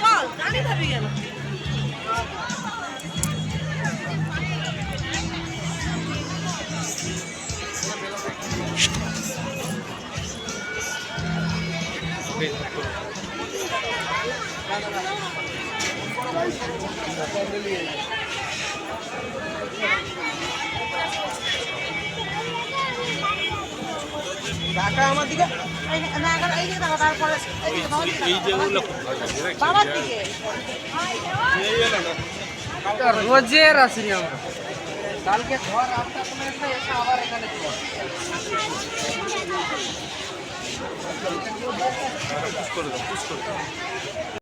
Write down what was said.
চল গাড়ি ধাবি গেল টাকা আমার দিকে? এই যে- না এখন এই যে দেখো তারপরে এই যে বাবার দিকে এই যে দেখো, ওগুলো খুব ভালো লাগে বাবার দিকে। রোজের আসি আমরা। কালকে ঘর আটটা কোনো একটা এসে আবার এখানে করে দাও করে